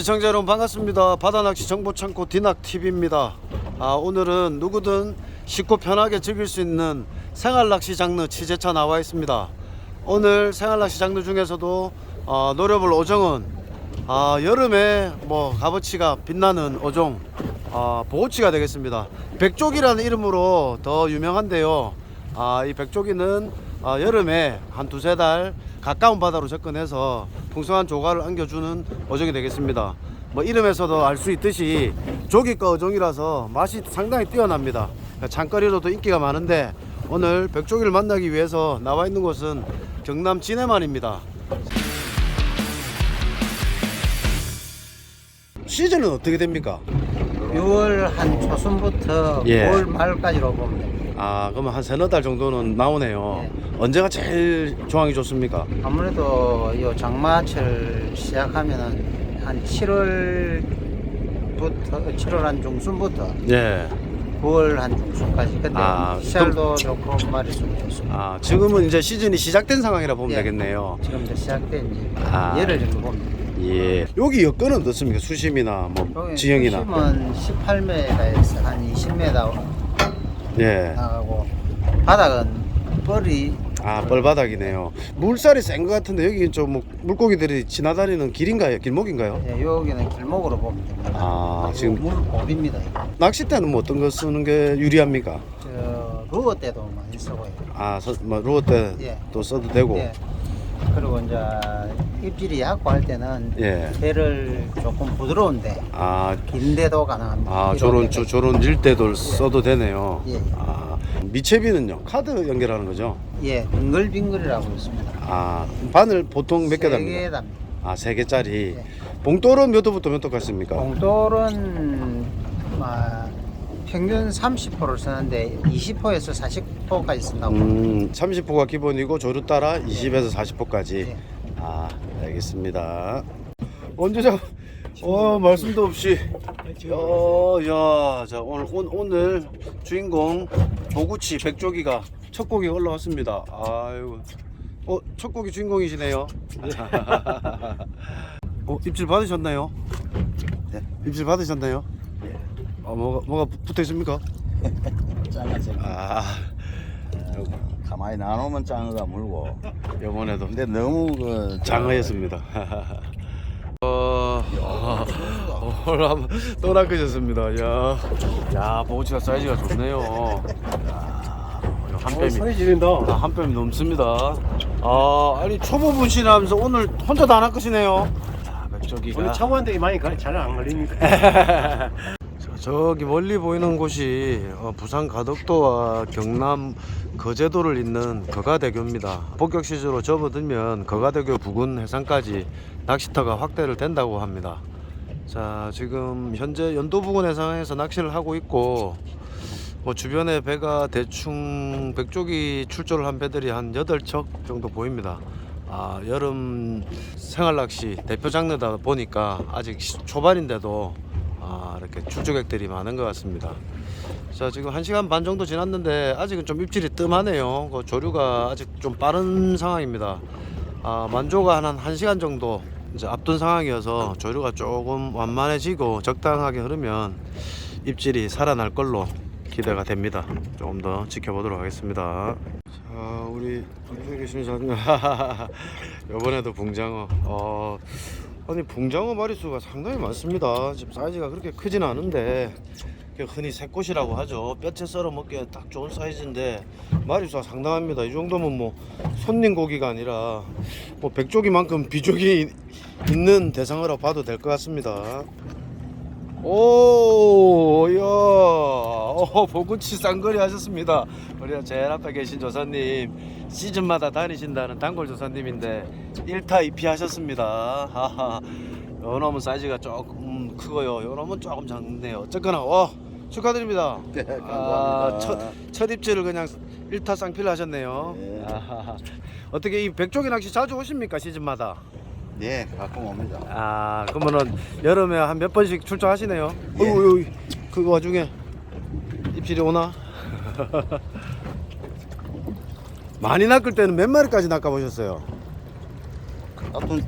시청자 여러분 반갑습니다. 바다낚시 정보창고 디낙TV입니다. 아, 오늘은 누구든 쉽고 편하게 즐길 수 있는 생활낚시 장르 취재차 나와 있습니다. 오늘 생활낚시 장르 중에서도 어, 노려볼 어종은 아, 여름에 뭐 값어치가 빛나는 어종 아, 보호치가 되겠습니다. 백조기라는 이름으로 더 유명한데요. 아, 이 백조기는 아, 여름에 한 두세 달 가까운 바다로 접근해서 풍성한 조과를 안겨주는 어종이 되겠습니다. 뭐 이름에서도 알 수 있듯이 조기과 어종이라서 맛이 상당히 뛰어납니다. 장거리로도 인기가 많은데 오늘 백조기를 만나기 위해서 나와 있는 곳은 경남 진해만입니다. 시즌은 어떻게 됩니까? 6월 한 초순부터 예. 5월 말까지로 됩니다. 아 그러면 한 세너 달 정도는 나오네요. 언제가 제일 조항이 좋습니까? 아무래도 이 장마철 시작하면은 한 7월부터 7월 한 중순부터 예. 9월 한 중순까지 그때 아, 시알도 좋고 마리수도 좋습니다. 아 지금은 이제 시즌이 시작된 상황이라 보면 예. 되겠네요. 지금 이제 시작된 지 아. 열흘 정도 됩니다. 예. 여기 여건은 어떻습니까? 수심이나 뭐 지형이나. 수심은 18m에서 한 20m 예. 나가고 바닥은 뻘이 아 뻘바닥이네요. 물살이 센 것 같은데 여기 좀 뭐 물고기들이 지나다니는 길인가요? 길목인가요? 예, 여기는 길목으로 됩니다. 아, 지금- 물고비입니다. 낚싯대는 뭐 어떤 거 쓰는 게 유리합니까? 저 루어 때도 많이 쓰고요. 아, 서, 뭐 루어 때도 예. 써도 되고. 예. 그리고 이제 입질이 약고할 때는 예. 배를 조금 부드러운데 아, 긴데도 가능합니다. 아 저런 저, 저런 일대도 써도 되네요. 예. 아, 미채비는요? 카드 연결하는 거죠? 예, 빙글빙글이라고 있습니다. 아, 바늘 보통 몇 개세 답니까? 개 답니다. 아, 세 개짜리. 예. 봉돌은 몇 호부터 몇 호까지입니까? 봉돌은 아, 평균 30호를 쓰는데 20호에서 40호까지 쓴다고. 음, 30호가 기본이고 조류 따라 20에서 40호까지. 예. 아, 알겠습니다. 언제 자, 어, 말씀도 없이. 어, 야, 자, 오늘, 오, 오늘 주인공 보구치 백조기가 첫 곡이 올라왔습니다. 아이고. 어, 첫 곡이 주인공이시네요. 어, 입질 받으셨나요? 네. 입질 받으셨나요? 어, 뭐가, 뭐가 붙어 있습니까? 짱하지. 아, 가만히 놔놓으면 짱어가 물고. 이번에도 근데 너무 그 장어였습니다. 어, 오늘 한번 또 낚으셨습니다. 야, 야, 보호치가 사이즈가 좋네요. 야, 한 뺨이 소리 지른다. 아, 한 뺨이 넘습니다. 아, 아니 초보 분이라면서 오늘 혼자 다 낚으시네요. 자, 맥저기가 오늘 차고한테 많이 잘안 걸리니까. 저- 저기 멀리 보이는 곳이 어, 부산 가덕도와 경남 거제도를 잇는 거가대교입니다. 본격 시즌으로 접어들면 거가대교 부근 해상까지 낚시터가 확대를 된다고 합니다. 자, 지금 현재 연도 부근 해상에서 낚시를 하고 있고 뭐 주변에 배가 대충 백조기 출조를 한 배들이 한 8척 정도 보입니다. 아, 여름 생활 낚시 대표 장르다 보니까 아직 시- 초반인데도 아, 이렇게 출조객들이 많은 것 같습니다. 자, 지금 1시간 반 정도 지났는데 아직은 좀 입질이 뜸하네요. 그 조류가 아직 좀 빠른 상황입니다. 아, 만조가 한 1시간 정도 이제 앞둔 상황이어서 조류가 조금 완만해지고 적당하게 흐르면 입질이 살아날 걸로 기대가 됩니다. 조금 더 지켜보도록 하겠습니다. 자, 우리 김세기 심사님 이번에도 붕장어. 어, 아니 붕장어 마리수가 상당히 많습니다. 지금 사이즈가 그렇게 크진 않은데 그 흔히 새꽃이라고 하죠. 뼈채 썰어 먹기에 딱 좋은 사이즈인데 마리수가 상당합니다. 이 정도면 뭐 손님 고기가 아니라 뭐 백조기만큼 비조기 있는 대상어라고 봐도 될 것 같습니다. 오, 야, 어, 보구치 쌍거리 하셨습니다. 우리 제일 앞에 계신 조사님 시즌마다 다니신다는 단골 조사님인데 1타 2피 하셨습니다. 하하. 요 놈은 사이즈가 조금 크고요. 요 놈은 조금 작네요. 어쨌거나 와 축하드립니다. 네, 아, 감사합니다. 첫, 첫 입질을 그냥 1타 쌍필 하셨네요. 네. 어떻게 이 백조기 낚시 자주 오십니까 시즌마다? 네, 가끔 옵니다. 아 그러면은 여름에 한 몇 번씩 출조하시네요. 예. 어이구 어이구 그거 와중에 입질이 오나? 많이 낚을 때는 몇 마리까지 낚아 보셨어요? 하여튼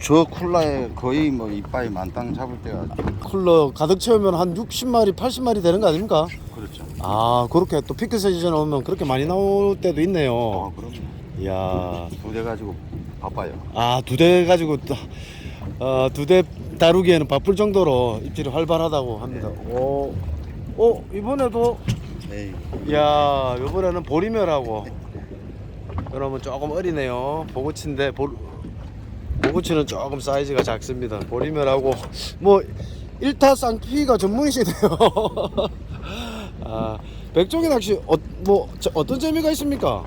저 쿨라에 거의 뭐 이빨이 만땅 잡을 때가 쿨러 가득 채우면 한 60마리, 80마리 되는 거 아닙니까? 그렇죠. 아, 그렇게 또 피크 시즌 오면 그렇게 많이 나올 때도 있네요. 어, 그럼요. 이야. 두 대 가지고 바빠요. 아, 두 대 가지고 또, 어, 두 대 다루기에는 바쁠 정도로 입질이 활발하다고 합니다. 오, 오, 이번에도, 에이, 이야, 이번에는 보리멸하고. 그러면 조금 어리네요. 보고치인데, 보, 보고치는 조금 사이즈가 작습니다. 보리멸하고, 뭐, 1타 쌍피가 전문이시네요. 아, 백종이 낚시, 어, 뭐, 저, 어떤 재미가 있습니까?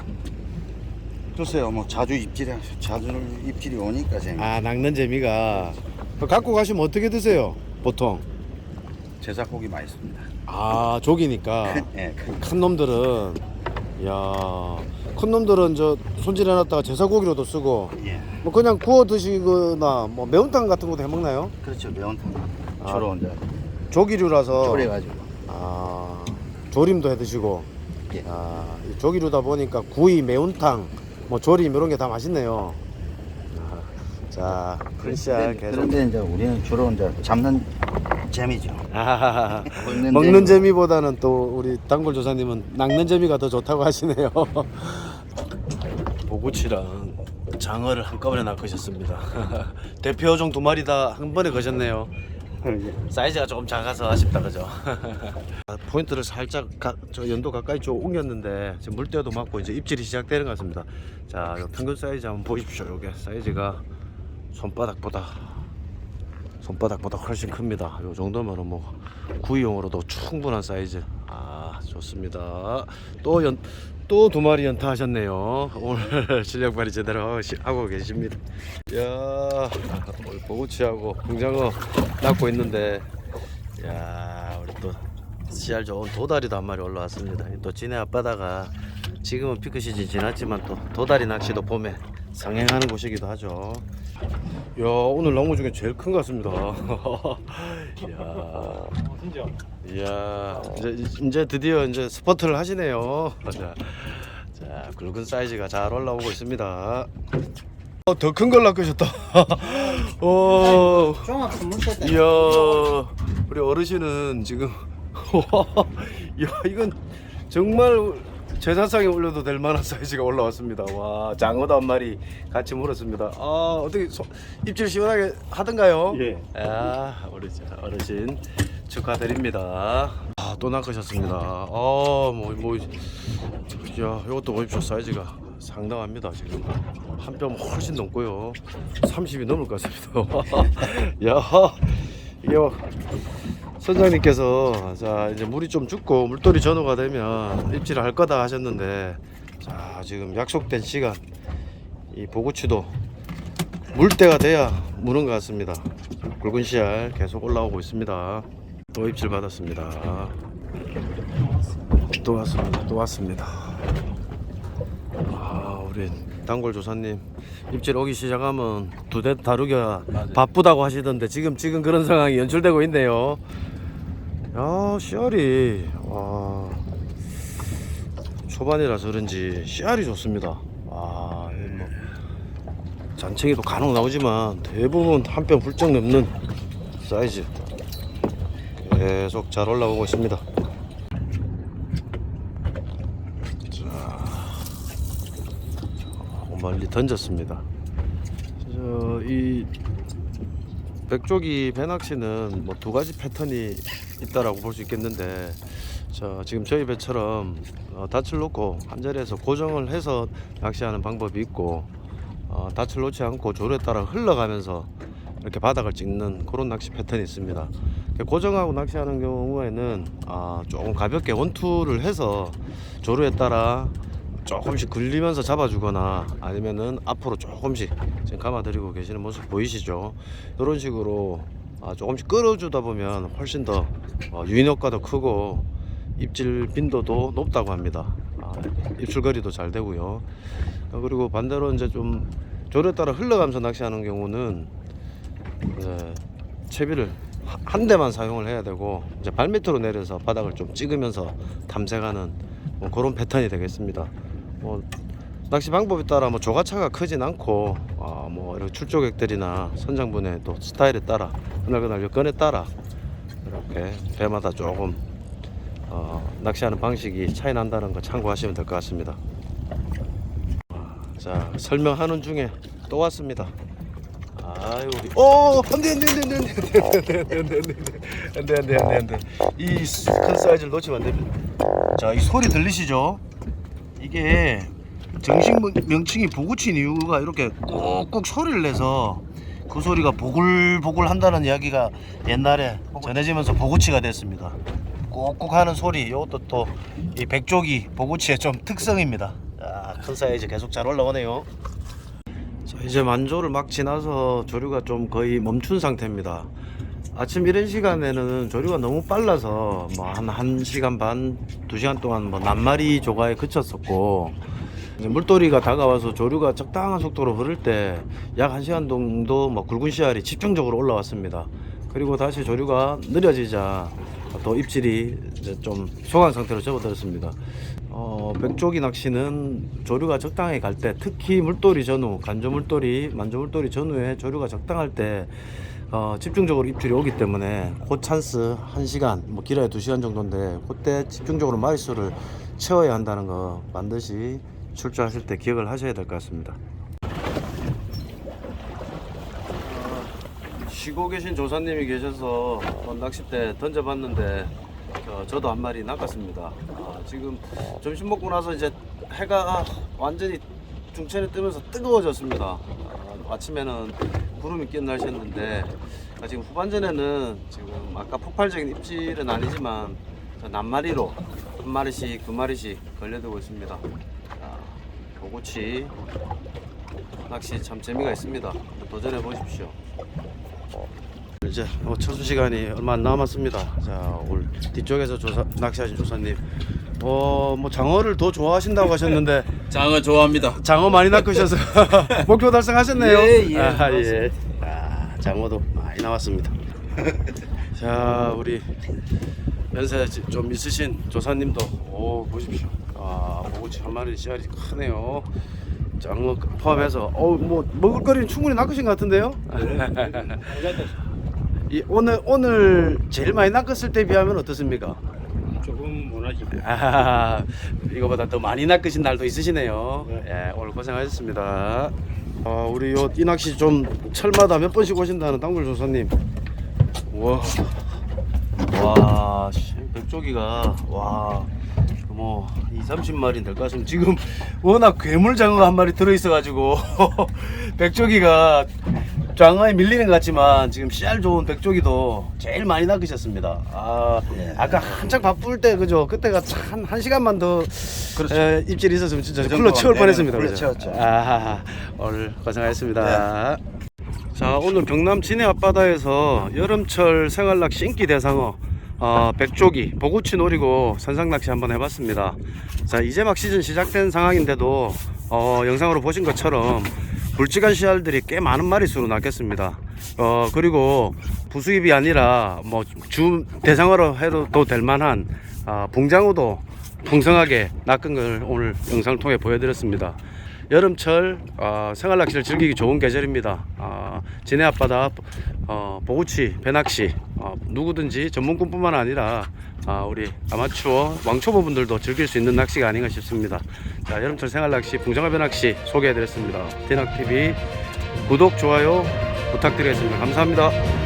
글쎄요, 뭐 자주 입질이 자주 입질이 오니까 재미. 아, 낚는 재미가. 갖고 가시면 어떻게 드세요? 보통. 제작고기 맛있습니다. 아, 조기니까. 예, 큰 큰 놈들은, 야, 큰 놈들은 저 손질해 놨다가 제사고기로도 쓰고, 예. 뭐 그냥 구워 드시거나 뭐 매운탕 같은 것도 해 먹나요? 그렇죠. 매운탕. 아. 주로 이제 조기류라서. 졸여가지고. 아, 조림도 해 드시고. 예. 아, 이 조기류다 보니까 구이, 매운탕, 뭐 조림 이런 게 다 맛있네요. 아, 자, 프리시알 계속. 그런데 이제 우리는 주로 이제 잡는 재미죠. 먹는 먹는 재미. 재미 보다는 또 우리 단골 조사님은 낚는 재미가 더 좋다고 하시네요. 보구치랑 장어를 한꺼번에 낚으셨습니다. 대표종 두 마리 다 한 번에 거셨네요. 사이즈가 조금 작아서 아쉽다 그죠? 아, 포인트를 살짝 가, 저 연도 가까이 좀 옮겼는데 지금 물때도 맞고 이제 입질이 시작되는 것 같습니다. 자, 요 평균 사이즈 한번 보십시오. 요게 사이즈가 손바닥보다 손바닥보다 훨씬 큽니다. 요 정도면은 뭐 구이용으로도 충분한 사이즈. 아 좋습니다. 또 연 또 두 마리 연타 하셨네요. 오늘 실력 발휘 제대로 하고, 계십니다. 야 오늘 보구치하고 공장어 낚고 있는데 야 우리 또 씨알 좋은 도다리도 한 마리 올라왔습니다. 또 진해 앞바다가 지금은 피크 시즌 지났지만 또 도다리 낚시도 봄에 상행하는 곳이기도 하죠. 야 오늘 나무 중에 제일 큰 것 같습니다. 이야, 진짜. 이야 이제 이제 드디어 이제 스포트를 하시네요. 자, 자 굵은 사이즈가 잘 올라오고 있습니다. 어, 더 큰 걸 낚으셨다. 어, 종합 선물 세트. 이야 우리 어르신은 지금 야 이건 정말 제사상에 올려도 될 만한 사이즈가 올라왔습니다. 와 장어도 한 마리 같이 물었습니다. 아 어떻게 소- 입질 시원하게 하던가요? 예. 아 자, 어르신 축하드립니다. 아또 낚으셨습니다. 아뭐뭐 야 이것도 보십시오 사이즈가 상당합니다 지금 한 뼘 훨씬 넘고요 30이 넘을 것 같습니다 야 이게 막 선장님께서 자 이제 물이 좀 죽고 물돌이 전후가 되면 입질을 할 거다 하셨는데 자 지금 약속된 시간 이 보구치도 물때가 돼야 무는 것 같습니다. 굵은 씨알 계속 올라오고 있습니다. 또 입질 받았습니다. 또 왔습니다. 또 왔습니다. 아 우리 단골 조사님 입질 오기 시작하면 두 대 다루기가 바쁘다고 하시던데 지금 지금 그런 상황이 연출되고 있네요 야 씨알이. 와. 초반이라서 그런지 씨알이 좋습니다. 와 이뭐 잔챙이도 간혹 나오지만 대부분 한 뼘 훌쩍 넘는 사이즈. 계속 잘 올라오고 있습니다. 어, 멀리 던졌습니다. 저, 이 백조기 배낚시는 뭐 두 가지 패턴이 있다라고 볼 수 있겠는데, 저 지금 저희 배처럼 어, 닻을 놓고 한 자리에서 고정을 해서 낚시하는 방법이 있고, 어, 닻을 놓지 않고 조류에 따라 흘러가면서 이렇게 바닥을 찍는 그런 낚시 패턴이 있습니다. 고정하고 낚시하는 경우에는 아, 조금 가볍게 원투를 해서 조류에 따라 조금씩 굴리면서 잡아주거나 아니면은 앞으로 조금씩 지금 감아드리고 계시는 모습 보이시죠? 이런 식으로 아, 조금씩 끌어주다 보면 훨씬 더 어, 유인 효과도 크고 입질 빈도도 높다고 합니다. 아, 입출거리도 잘 되고요. 어, 그리고 반대로 이제 좀 조류에 따라 흘러가면서 낚시하는 경우는 네, 채비를 하- 한 대만 사용을 해야 되고 이제 발밑으로 내려서 바닥을 좀 찍으면서 탐색하는 뭐 그런 패턴이 되겠습니다. 뭐 낚시 방법에 따라 뭐 조가차가 크진 않고 어, 뭐 이렇게 출조객들이나 선장분의 또 스타일에 따라 그날그날 여건에 따라 이렇게 배마다 조금 어, 낚시하는 방식이 차이 난다는 거 참고하시면 될 것 같습니다. 자 설명하는 중에 또 왔습니다. 아유 우리 오 안돼 안돼 안돼 안돼 안돼 안돼 안돼 안돼 안돼 안돼 이 큰 사이즈를 놓치면 안 됩니다. 자이 소리 들리시죠? 이게 정식 문- 명칭이 보구치인 이유가 이렇게 꾹꾹 소리를 내서 그 소리가 보글보글 한다는 이야기가 옛날에 전해지면서 보구치가 됐습니다. 꾹꾹 하는 소리 이것도 또 이 백조기 보구치의 좀 특성입니다. 자, 큰 사이즈 계속 잘 올라오네요. 자, 이제 만조를 막 지나서 조류가 좀 거의 멈춘 상태입니다. 아침 이런 시간에는 조류가 너무 빨라서 뭐한 1시간 반, 2시간 동안 뭐 낱마리 조가에 그쳤었고 물돌이가 다가와서 조류가 적당한 속도로 흐를 때약 1시간 정도 뭐 굵은 씨알이 집중적으로 올라왔습니다. 그리고 다시 조류가 느려지자 또 입질이 이제 좀 소강 상태로 접어들었습니다. 어, 백조기 낚시는 조류가 적당히 갈 때 특히 물돌이 전후, 간조 물돌이, 만조 물돌이 전후에 조류가 적당할 때 어, 집중적으로 입질이 오기 때문에 그 찬스 1시간, 뭐 길어야 2시간 정도인데 그때 집중적으로 마리수를 채워야 한다는 거 반드시 출조하실 때 기억을 하셔야 될 것 같습니다. 쉬고 계신 조사님이 계셔서 어, 낚싯대 던져봤는데 저, 저도 한 마리 낚았습니다. 아, 지금 점심 먹고 나서 이제 해가 완전히 중천에 뜨면서 뜨거워졌습니다. 아, 아침에는 구름이 낀 날씨였는데 아, 지금 후반전에는 지금 아까 폭발적인 입질은 아니지만 저 낱마리로 한 마리씩 두 마리씩 걸려들고 있습니다. 아, 보고치 낚시 참 재미가 있습니다. 도전해 보십시오. 이제 뭐 철수 시간이 얼마 안 남았습니다. 자, 오늘 뒤쪽에서 조사, 낚시하신 조사님, 어, 뭐 장어를 더 좋아하신다고 하셨는데 장어 좋아합니다. 장어 많이 낚으셔서 목표 달성하셨네요. 예, 예, 아, 예. 아, 장어도 많이 나왔습니다. 자, 우리 연세 좀 있으신 조사님도 오 보십시오. 아, 보고치 한 마리 씨알이 크네요. 장어 포함해서 어뭐 먹을거리는 충분히 낚으신 것 같은데요. 이 오늘 오늘 제일 많이 낚았을 때 비하면 어떻습니까? 조금 원하지. 아, 이거보다 더 많이 낚으신 날도 있으시네요. 예, 오늘 고생하셨습니다. 아, 우리 요 이 낚시 좀 철마다 몇 번씩 오신다는 당굴 조사님. 와, 와, 씨, 백조기가 와, 뭐 2, 30마리 될 것 같습니다. 지금 워낙 괴물 장어가 한 마리 들어 있어가지고 백조기가 장어에 밀리는 것 같지만 지금 씨알 좋은 백조기도 제일 많이 낚으셨습니다. 아, 아까 한창 바쁠 때 그죠? 그때가 한, 한 시간만 더 에, 입질이 있었으면 진짜 그 풀러 채울 정도만 뻔했습니다. 되면 그죠? 풀러 채웠죠. 아, 오늘 고생하셨습니다. 자, 오늘 경남 진해 앞바다에서 여름철 생활낚시 인기 대상어 어, 백조기, 보구치 노리고 선상낚시 한번 해봤습니다. 자, 이제 막 시즌 시작된 상황인데도 어, 영상으로 보신 것처럼 굵직한 씨알들이 꽤 많은 마리수로 낚였습니다. 어, 그리고 부수입이 아니라 뭐 주 대상어로 해도 될 만한 어, 붕장어도 풍성하게 낚은 걸 오늘 영상을 통해 보여드렸습니다. 여름철 어, 생활 낚시를 즐기기 좋은 계절입니다. 어, 진해 앞바다 어, 보구치, 배낚시 어, 누구든지 전문꾼뿐만 아니라 어, 우리 아마추어 왕초보분들도 즐길 수 있는 낚시가 아닌가 싶습니다. 자, 여름철 생활 낚시, 풍정화 배낚시 소개해드렸습니다. 디낙TV 구독, 좋아요 부탁드리겠습니다. 감사합니다.